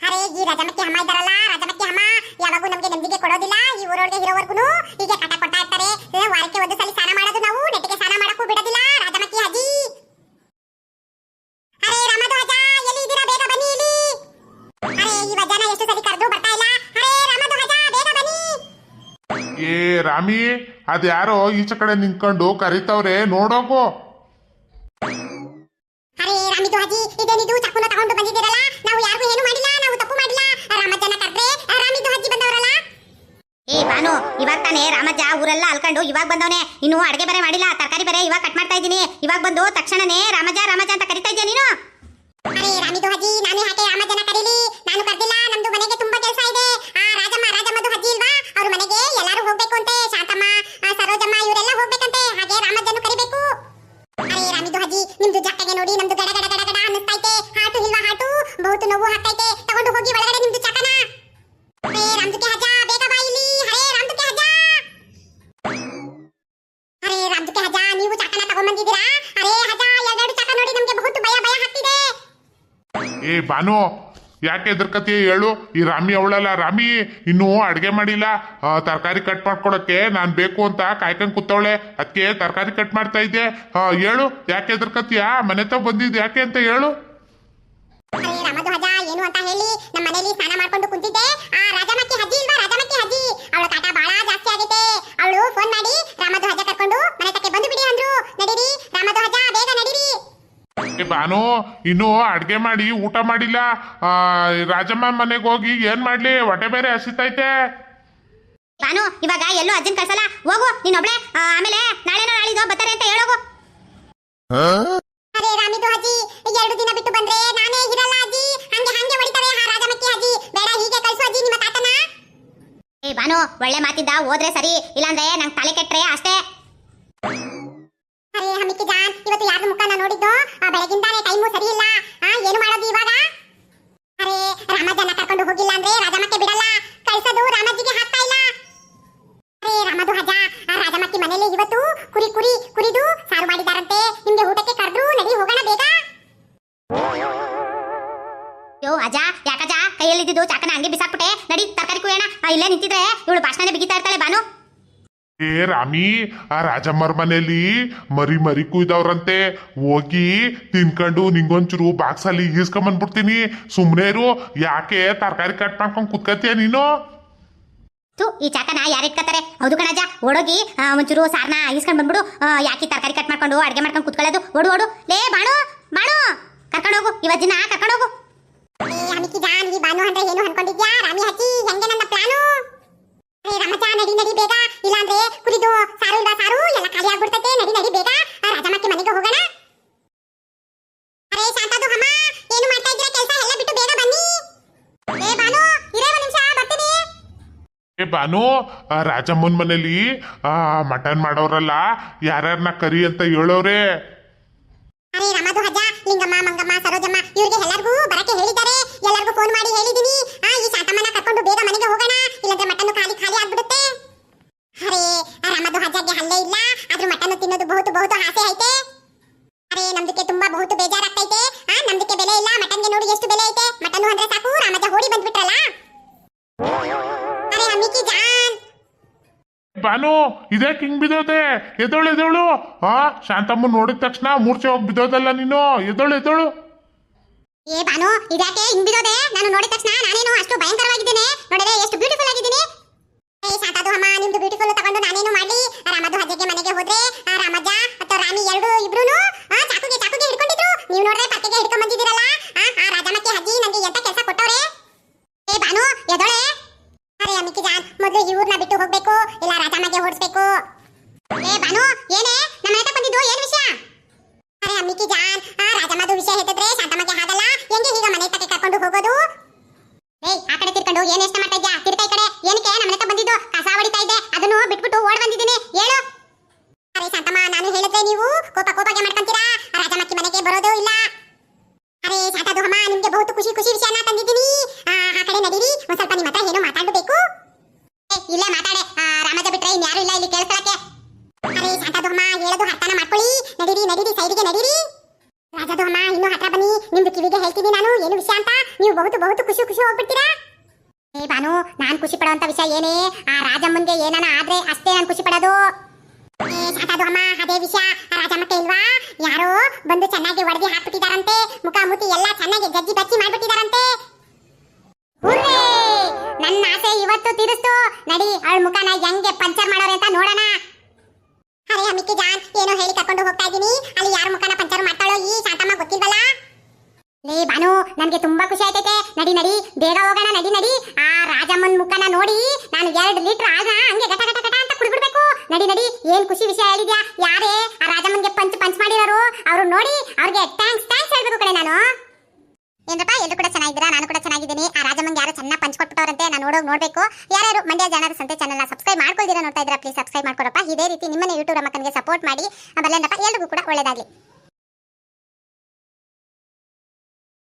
ಅರೆ ಈ ರಜಮಕ್ಕಿ ಅಮ್ಮ ಇದ್ದಾರಲ್ಲ ರಜಮಕ್ಕಿ ಅಮ್ಮ. ಯಾವಾಗೂ ನಮಗೆ ನೆಮ್ಮದಿಗೆ ಕೊಡೋದಿಲ್ಲ ಈ ಊರೊಳಗೆ ಇರೋವರೆಗೂ ಹೀಗೆ ಕಟ ಕೊಡ್ತಾ ಇರ್ತಾರೆ. ವಾರಕ್ಕೆ ಒಂದು ಸಲ ಸ್ನಾನ ಮಾಡೋದು ನಾವು ನೆಟ್ಟಿಗೆ ಸ್ನಾನ ಮಾಡಕ್ಕೂ ಬಿಡೋದಿಲ್ಲ ರಾಜಮಕ್ಕಿ ಅಜ್ಜಿ ಅರೆ ರಮದು ಅಜ್ಜ ಎಲ್ಲಿ ಇದ್ದೀರಾ? ಬೇಗ ಬನ್ನಿ ಇಲ್ಲಿ. ಅರೆ ಈ ವಜ್ಜನ ಎಷ್ಟು ಸರಿ ಕರೆದು ಬರ್ತಾ ಇಲ್ಲ. ಅರೆ ರಮದು ಅಜ್ಜ ಬೇಗ ಬನ್ನಿ. ಏ ರಾಮಿ ಅದ್ಯಾರೋ ಈಚೆ ಕಡೆ ನಿಂತ್ಕೊಂಡು ಕರಿತವ್ರೆ ನೋಡೋಕು ಅರೆ ರಾಮಿ ಅಜ್ಜಿ ಇದೇನಿದು? ಚಕ್ಕುನ ತಗೊಂಡು ಬಂದಿದ್ದೀರಲ್ಲ ನಾವು ಯಾರಿಗೂ ಏನು ಮಾಡಿಲ್ಲ ನಾವು ತಪ್ಪು ಮಾಡಿಲ್ಲ ರಾಮಜ್ಜನ ಕರೆದ್ರೆ ರಾಮಿದು ಅಜ್ಜಿ ಬಂದವರಲ್ಲ ಏ ಬಾನು ಇವಾಗ ತಾನೇ ರಾಮಜ್ಜ ಊರೆಲ್ಲ ಅಲ್ಕೊಂಡು ಇವಾಗ ಬಂದವನೆ. ಇನ್ನು ಅಡುಗೆ ಬೇರೆ ಮಾಡಿಲ್ಲ, ತರಕಾರಿ ಬೇರೆ ಇವಾಗ ಕಟ್ ಮಾಡ್ತಾ ಇದ್ದೀನಿ. ಇವಾಗ ಬಂದು ತಕ್ಷಣನೇ ರಾಮಜ್ಜ ರಾಮಜ್ಜ ಅಂತ ಕರಿತಾ ಇದ್ಯಾ ನೀನು? ನಾನೇ ರಾಮಜ್ಜನ ಕರೀಲಿ. ನಾನು ಕರೆದಿಲ್ಲ ಮನೆಗೆ ತುಂಬಾ ಕೆಲಸ ಇದೆ. ಆ ರಾಜಮ್ಮ, ರಾಜಮ್ಮದು ಅಜ್ಜಿ ಇಲ್ವಾ? ಅವ್ರ ಮನೆಗೆ ಎಲ್ಲರೂ ಹೋಗ್ಬೇಕು ಅಂತೆ ಶಾಂತಮ್ಮ ಸರೋಜಮ್ಮ, ಇವರೆಲ್ಲ ಹೋಗ್ಬೇಕಂತೆ. ಹಾಗೆ ರಾಮಜ್ಜನು ಕರಿಬೇಕು. ನಿಮ್ದು ಜಕ್ಕಗೆ ನೋಡಿ ನಮ್ದು ಗಡ ಗಡ ಗಡ ಗಡ ಅನ್ನಿಸ್ತೈತೆ ಹಾಟು ಇಲ್ವಾ ಹಾಟು? ಬಹುತು ನೋವು ಏ ಬಾನು, ಯಾಕೆ ಎದುರ್ಕತಿ? ಹೇಳು. ಈ ರಾಮಿ ಅವಳಲ್ಲ. ರಾಮಿ, ಇನ್ನೂ ಅಡುಗೆ ಮಾಡಿಲ್ಲ. ತರಕಾರಿ ಕಟ್ ಮಾಡ್ಕೊಡಕ್ಕೆ ನಾನು ಬೇಕು ಅಂತ ಕಾಯ್ಕೊಂಡ್ ಕೂತವಳೆ. ಅದಕ್ಕೆ ತರಕಾರಿ ಕಟ್ ಮಾಡ್ತಾ ಇದ್ದೆ. ಹೇಳು. ಯಾಕೆ ಎದುರ್ಕತಿಯಾ? ಮನೆ ತ ಬಂದಿದ್ದು ಯಾಕೆ ಅಂತ ಹೇಳು. ಏನು ಅಂತ ಹೇಳಿ? ನಮ್ಮ ಮನೇಲಿ ಸ್ನಾನ ಮಾಡ್ಕೊಂಡು ಕುಂತಿದ್ದೆ ಆ ರಾಜಮಕ್ಕಿ ಅಜ್ಜಿ ಇಲ್ವಾ ರಾಜಮಕ್ಕಿ ಅಜ್ಜಿ ಅವಳ ಕಾಟ ಬಹಳ ಜಾಸ್ತಿ ಆಗೈತೆ ಅವಳು ಫೋನ್ ಮಾಡಿ ರಾಮಧ್ವಜ ಕರ್ಕೊಂಡು ಮನೆ ತಕ್ಕೆ ಬಂದು ಬಿಡಿ ಅಂದ್ರು ನಡೀರಿ ರಾಮಧ್ವಜ ಬೇಗ ನಡೀರಿ ಏ ಬಾನು ಇನ್ನೂ ಅಡ್ಗೆ ಮಾಡಿ ಊಟ ಮಾಡಿಲ್ಲ. ಆ, ರಾಜಮ್ಮ ಮನೆಗೆ ಹೋಗಿ ಏನ್ ಮಾಡ್ಲಿ? ಹೊಟ್ಟೆ ಬೇರೆ ಹಸಿತೈತೆ. ಬಾನು ಇವಾಗ ಎಲ್ಲೂ ಅಜ್ಜನ್ ಕಳ್ಸಲ್ಲ? ಹೋಗು ನೀನೊಬ್ಳೆ ಒಬ್ಳೆ. ಆಮೇಲೆ ನಾಳೆನೋ ನಾಳಿದೋ ಬರ್ತಾರೆ ಅಂತ ಹೇಳೋಗು. ಅರೆ ರಾಮಿದು ಅಜ್ಜಿ ಎರಡು ದಿನ ಬಿಟ್ಟು ಬಂದ್ರೆ ನಾನೇ ಇರಲ್ಲ ಅಜ್ಜಿ. ಹಂಗೆ ಹಂಗೆ ಹೊಡಿತಾರೆ ಆ ರಾಜಮಕ್ಕಿ ಅಜ್ಜಿ. ಬೇಡ ಹೀಗೆ ಕಳ್ಸು ಅಜ್ಜಿ ನಿಮ್ಮ ತಾತನ. ಏ ಬಾನು ಒಳ್ಳೆ ಮಾತಿದ್ದ ಹೋದ್ರೆ ಸರಿ ಇಲ್ಲಾಂದ್ರೆ ನಂಗೆ ತಲೆ ಕೆಟ್ಟರೆ ಅಷ್ಟೇ. ಹಮಿಕಿ ಜಾನ್ ಇವತ್ತು ಯಾರ ಮುಖನ ನೋಡಿದ್ದು ಆ, ಬೆಳಗಿಂದಾನೆ ಟೈಮು ಸರಿ ಇಲ್ಲ ಆ ಏನು ಮಾಡೋದು ಇವಾಗ ಅರೆ ರಾಮಜ್ಜನ ಕರ್ಕೊಂಡು ಹೋಗಿಲ್ಲ ಅಂದ್ರೆ ರಾಜಮಕ್ಕೆ ಬಿಡಲ್ಲ ಕಳ್ಸೋದು ರಾಮಜ್ಜಿಗೆ ಹಾಕ್ತಾ ಇಲ್ಲ ಅರೆ ರಾಮದು ಹಜ ಆ ರಾಜಮಕ್ಕಿ ಮನೆಯಲ್ಲಿ ಇವತ್ತು ಕುರಿ ಕುರಿ ಕುರಿದು ಸಾರು ಮಾಡಿದಾರಂತೆ ನಿಮ್ಗೆ ಊಟಕ್ಕೆ ಕರೆದ್ರು ನಡಿ ಹೋಗೋಣ ಬೇಗ ಯೋ ಅಜ್ಜ ಕೈಯಲ್ಲಿ ಕೈಯಲ್ಲಿದ್ದು ಚಾಕನ ಹಂಗೆ ಬಿಸಾಕ್ಬಿಟ್ಟೆ ನಡಿ ತರಕಾರಿ ಕುಯ್ಯೋಣ ಇಲ್ಲೇ ನಿಂತಿದ್ರೆ ಇವಳು ಭಾಷಣನೇ ಬಿಗಿತಾ ಇರ್ತಾಳೆ ಬಾನು ಏ ರಾಮಿ ಆ ರಾಜಮ್ಮರ ಮನೇಲಿ ಮರಿ ಮರಿ ಕುಯ್ದವ್ರಂತೆ. ಹೋಗಿ ತಿನ್ಕೊಂಡು ನಿಂಗೊಂಚೂರು ಬಾಕ್ಸಲ್ಲಿ ಈಸ್ಕೊಂಬಂದ್ಬಿಡ್ತೀನಿ. ಸುಮ್ಮನೆ ಇರು ಯಾಕೆ ತರಕಾರಿ ಕಟ್ ಮಾಡ್ಕೊಂಡು ಕುತ್ಕತ್ತೀಯ ನೀನು? ತು ಈ ಚಾಕನ ಯಾರು ಇಟ್ಕೋತಾರೆ ಹೌದು ಕಣಜ ಓಡೋಗಿ ಆ, ಒಂಚೂರು ಸಾರ್ನ ಈಸ್ಕೊಂಡ್ ಬಂದ್ಬಿಡು. ಆ, ಯಾಕೆ ತರಕಾರಿ ಕಟ್ ಮಾಡ್ಕೊಂಡು ಅಡ್ಗೆ ಮಾಡ್ಕೊಂಡು ಕುತ್ಕೊಳ್ಳೋದು? ಓಡು ಓಡು. ಲೇ ಬಾಣು ಬಾಣು. ಕರ್ಕೊಂಡು ಹೋಗು ಇವತ್ತಿನ ಕರ್ಕೊಂಡು ಹೋಗು. ಏ ಬಾನು ಅಂದ್ರೆ ಏನು ಅನ್ಕೊಂಡಿದ್ಯಾ? ರಾಮಿ ಹಚ್ಚಿ ಹೆಂಗೆ ನನ್ನ ರಾಮಜ್ಜ ನಡಿ ನಡಿ ಬೇಗ. ಇಲ್ಲಾಂದ್ರೆ ಕುರಿದು ಸಾರು ಇಲ್ಲ ಸಾರು? ಎಲ್ಲ ಖಾಲಿ ಆಗ್ಬಿಡ್ತೈತೆ. ನಡಿ ನಡಿ ಬೇಗ. ಆ ರಾಜಮಕ್ಕಿ ಮನೆಗೆ ಹೋಗೋಣ. ಅರೆ ಶಾಂತದು ಅಮ್ಮ ಏನು ಮಾಡ್ತಾ ಇದ್ದೀರಾ? ಕೆಲಸ ಎಲ್ಲ ಬಿಟ್ಟು ಬೇಗ ಬನ್ನಿ. ಏ ಬಾನು ಇರೇ ಒಂದು ನಿಮಿಷ ಬರ್ತೀನಿ. ಏ ಬಾನು ಆ ರಾಜಮ್ಮನ ಮನೇಲಿ ಆ ಮಟನ್ ಮಾಡೋರಲ್ಲ ಯಾರ್ಯಾರನ್ನ ಕರಿ ಅಂತ ಹೇಳೋರೆ. ಅರೆ ರಮದು ಹಜ ಲಿಂಗಮ್ಮ ಮಂಗಮ್ಮ ಸರೋಜಮ್ಮ ಇವ್ರಿಗೆ ಎಲ್ಲರಿಗೂ ಬರಕ್ಕೆ ಹೇಳಿದ್ದಾರೆ. ಎಲ್ಲರಿಗೂ ಫೋನ್ ಮಾಡಿ ಹೇಳಿದೀನಿ ಆ ಈ ಶಾಂತಮ್ಮನ ಕರ್ಕೊಂಡು ಬೇಗ ಮನೆಗೆ ಬಾನು ಇದೇ ಕಿಂಗ್ ಬಿದ್ದೋದೆ ಎದೋಳು ಎದೋಳು ಆ ಶಾಂತಮ್ಮ ನೋಡಿದ ತಕ್ಷಣ ಮೂರ್ಛೆ ಹೋಗಿ ಬಿದ್ದೋದಲ್ಲ ನೀನು ಎದೋಳು ಎದೋಳು ಏ ಬಾನು, ಇದ್ಯಾಕೆ ಹಿಂಗ್ ಬಿಡೋದೆ ನಾನು ನೋಡಿದ ತಕ್ಷಣ ನಾನೇನು ಅಷ್ಟು ಭಯಂಕರವಾಗಿದ್ದೇನೆ? ನೋಡಿದ್ರೆ ಎಷ್ಟು ಬ್ಯೂಟಿಫುಲ್ ಆಗಿದ್ದೀನಿ. ಏ ಶಾಂತದು ಅಮ್ಮ, ನಿಮ್ದು ಬ್ಯೂಟಿಫುಲ್ ತಗೊಂಡು ನಾನೇನು ಮಾಡ್ಲಿ ರಾಮದು ಹಜ್ಜಗೆ ಮನೆಗೆ ಹೋದ್ರೆ ಆ ರಾಮಜ್ಜ ಅಥವಾ ರಾಣಿ ಎರಡು ಇಬ್ರುನು ಆ ಚಾಕುಗೆ ಚಾಕುಗೆ ಹಿಡ್ಕೊಂಡಿದ್ರು ನೀವು ನೋಡ್ರೆ ಪಕ್ಕೆಗೆ ಹಿಡ್ಕೊಂಡ್ ಬಂದಿದ್ದೀರಲ್ಲ ಆ ಆ ರಾಜಮಕ್ಕೆ ಅಜ್ಜಿ ನಂಗೆ ಎಂತ ಕೆಲಸ ಕೊಟ್ಟವ್ರೆ ಏ ಬಾನು ಎದೊಳೆ ಅರೆ ಅಮಿಕಿ ಜಾನ್ ಮೊದಲು ಈ ಊರ್ನ ಬಿಟ್ಟು ಹೋಗ್ಬೇಕು? ಇಲ್ಲ ರಾಜಮ್ಮಗೆ ಓಡಿಸ್ಬೇಕು? ಏ ಬಾನು, ಏನೇ? ನಮ್ಮ ಮನೆ ಬಂದಿದ್ದು ಏನ್ ವಿಷಯ? ಅರೆ ಅಮ್ಮಿಕಿ ಜಾನ್, ಆ ರಾಜಮ್ಮದು ವಿಷಯ ಹೇಳಿದ್ರೆ ಶಾಂತಮ್ಮಗೆ ಆಗಲ್ಲ ಹೆಂಗೆ ಈಗ ಮನೆ ತಕ್ಕೆ ಕರ್ಕೊಂಡು ಹೋಗೋದು? ಏಯ್, ಆ ಕಡೆ ತಿರ್ಕೊಂಡು ಏನ್ ಎಷ್ಟು ಮಾಡ್ತಾ ಇದ್ಯಾ? ತಿರ್ತಾ ಈ ಕಡೆ. ಏನಕ್ಕೆ ನಮ್ಮ ಮನೆ ಬಂದಿದ್ದು? ಕಸ ಹೊಡಿತಾ ಇದ್ದೆ. ಅದನ್ನು ಬಿಟ್ಬಿಟ್ಟು ಓಡ್ ಬಂದಿದ್ದೀನಿ. ಹೇಳು. ಅರೆ ಶಾಂತಮ್ಮ, ನಾನು ಹೇಳಿದ್ರೆ ನೀವು ಕೋಪ ಕೋಪಗೆ ಮಾಡ್ಕೊಂತೀರಾ? ನಡೀರಿ ಸೈಡಿಗೆ ನಡೀರಿ. ರಾಜದಮ್ಮ ಇನ್ನು ಹತ್ರ ಬನ್ನಿ. ನಿಮ್ದು ಕಿವಿಗೆ ಹೇಳ್ತೀನಿ ನಾನು. ಏನು ವಿಷಯ ಅಂತ? ನೀವು ಬಹುತ ಬಹುದು ಖುಷಿ ಖುಷಿ ಹೋಗ್ಬಿಡ್ತೀರಾ? ಏ ಬಾನು ನಾನು ಖುಷಿ ಪಡುವಂತ ವಿಷಯ ಏನೇ? ಆ ರಾಜಮ್ಮನ್ಗೆ ಏನಾನ ಆದ್ರೆ ಅಷ್ಟೇ ನಾನು ಖುಷಿ ಪಡೋದು. ಏ ಸಾಕದು ಅಮ್ಮ. ಅದೇ ವಿಷಯ. ರಾಜಮ್ಮಕ್ಕೆ ಇಲ್ವಾ? ಯಾರೋ ಬಂದು ಚೆನ್ನಾಗಿ ಒಡದಿ ಹಾಕ್ಬಿಟ್ಟಿದಾರಂತೆ. ಮುಖ ಮುತಿ ಎಲ್ಲ ಚೆನ್ನಾಗಿ ಗಜ್ಜಿ ಬಚ್ಚಿ ಮಾಡ್ಬಿಟ್ಟಿದಾರಂತೆ! ನನ್ನ ಆಸೆ ಇವತ್ತು ತೀರಿಸ್ತು. ನಡಿ, ಅವಳ ಮುಖನ ಹೆಂಗೆ ಪಂಚರ್ ಮಾಡೋರೆ ಅಂತ ನೋಡೋಣ. ಏನೋ ಹೇಳಿ ಕರ್ಕೊಂಡು ಹೋಗ್ತಾ ಇದ್ದೀನಿ. ಅಲ್ಲಿ ಯಾರ ಮುಖನ ಪಂಚರ್ ಮಾಡ್ತಾಳೋ ಈ ಶಾಂತಮ್ಮ ಗೊತ್ತಿಲ್ವಲ್ಲ? ಲೇ ಬಾನು ನನಗೆ ತುಂಬಾ ಖುಷಿ ಆಯ್ತೈತೆ. ನಡಿ ನಡಿ, ಬೇಗ ಹೋಗೋಣ, ನಡಿ ನಡಿ. ಆ ರಾಜಮ್ಮನ್ ಮುಖನ ನೋಡಿ ನಾನು ಎರಡು ಲೀಟರ್ ಆಗ ಹಂಗೆ ಗಟ ಗಟ ಗಟ ಅಂತ ಕುಡಿಬಿಡ್ಬೇಕು. ನಡಿ ನಡಿ, ಏನ್ ಖುಷಿ ವಿಷಯ ಹೇಳಿದ್ಯಾ? ಯಾರೇ? ಆ ರಾಜಮ್ಮನ್ಗೆ ಪಂಚ್ ಪಂಚ್ ಮಾಡಿರೋರು. ಅವ್ರು ನೋಡಿ, ಅವ್ರಿಗೆ ಥ್ಯಾಂಕ್ಸ್ ಥ್ಯಾಂಕ್ಸ್ ಹೇಳ್ಬೇಕು ಕಡೆ ನಾನು. ಏನ್ರಪ್ಪ ಎಲ್ಲರೂ ಕೂಡ ಚೆನ್ನಾಗಿದ್ದೀರಾ? ನಾನು ಕೂಡ ಚೆನ್ನಾಗಿದ್ದೀನಿ. ಆ ರಾಜಮ್ಮಂಗೆ ಯಾರು ಚೆನ್ನಾಗಿ ಪಂಚ್ ಕೊಟ್ಬಿಟ್ಟವ್ರಂತೆ, ನಾನು ನೋಡೋಗಿ ನೋಡಬೇಕು. ಯಾರು ಮಂಡ್ಯ ಜನರ ಸಂತೆ ಚಾನಲ್ನ ಸಬ್ಸ್ಕ್ರೈಬ್ ಮಾಡ್ಕೊಳ್ದಿರಾ ನೋಡ್ತಾ ಇದ್ದೀರಾ ಪ್ಲೀಸ್ ಸಬ್ಸ್ಕ್ರೈಬ್ ಮಾಡ್ಕೊಡಪ್ಪ. ಇದೇ ರೀತಿ ನಿಮ್ಮನೆ ಯೂಟ್ಯೂಬ್ ಮಕ್ಕನಿಗೆ ಸಪೋರ್ಟ್ ಮಾಡಿ. ಬಲ್ಲೇನಪ್ಪ ಎಲ್ರಿಗೂ ಕೂಡ ಒಳ್ಳೇದಾಗಲಿ.